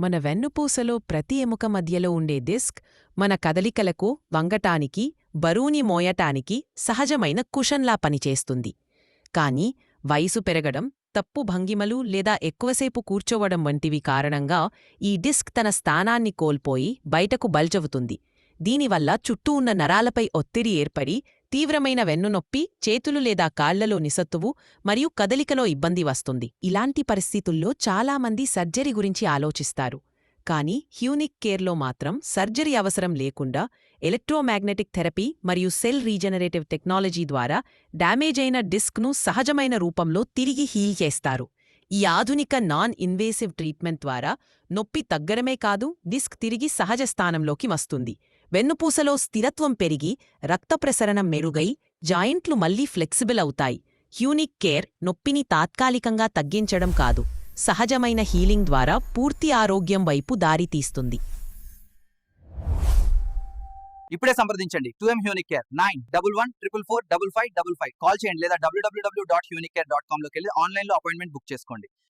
మన వెన్నుపూసలో ప్రతి ఎముక మధ్యలో ఉండే డిస్క్ మన కదలికలకు వంగటానికి బరువుని మోయటానికి సహజమైన కుషన్లా పనిచేస్తుంది. కాని వయసు పెరగడం తప్పు భంగిమలు లేదా ఎక్కువసేపు కూర్చోవడం వంటివి కారణంగా ఈ డిస్క్ తన స్థానాన్ని కోల్పోయి బయటకు బల్జవుతుంది. దీనివల్ల చుట్టూ ఉన్న నరాలపై ఒత్తిడి ఏర్పడి తీవ్రమైన వెన్నునొప్పి చేతులు లేదా కాళ్ళలో నిసత్తువు మరియు కదలికలో ఇబ్బంది వస్తుంది. ఇలాంటి పరిస్థితుల్లో చాలామంది సర్జరీ గురించి ఆలోచిస్తారు. కానీ హ్యూనిక్ కేర్లో మాత్రం సర్జరీ అవసరం లేకుండా ఎలక్ట్రోమాగ్నెటిక్ థెరపీ మరియు సెల్ రీజనరేటివ్ టెక్నాలజీ ద్వారా డ్యామేజ్ అయిన డిస్క్ను సహజమైన రూపంలో తిరిగి హీల్ చేస్తారు. ఈ ఆధునిక నాన్ ఇన్వేసివ్ ట్రీట్మెంట్ ద్వారా నొప్పి తగ్గడమే కాదు డిస్క్ తిరిగి సహజ స్థానంలోకి వస్తుంది. వెన్నుపూసలో స్థిరత్వం పెరిగి రక్త ప్రసరణం మెరుగై జాయింట్లు మళ్ళీ ఫ్లెక్సిబుల్ అవుతాయి. హ్యూనిక్ కేర్ నొప్పిని తాత్కాలికంగా తగ్గించడం కాదు సహజమైన హీలింగ్ ద్వారా పూర్తి ఆరోగ్యం వైపు దారితీస్తుంది. ఇప్పుడే సంప్రదించండి. Two M Hunic care nine double one triple four double five double five. Call చేయండి లేదా డబ్ల్యూడబ్ల్యూడబ్ల్యూ డాట్ హ్యూనిక్ కేర్ డాట్ కామ్లోకి వెళ్ళి ఆన్లైన్లో అపాయింట్మెంట్ బుక్ చేసుకోండి.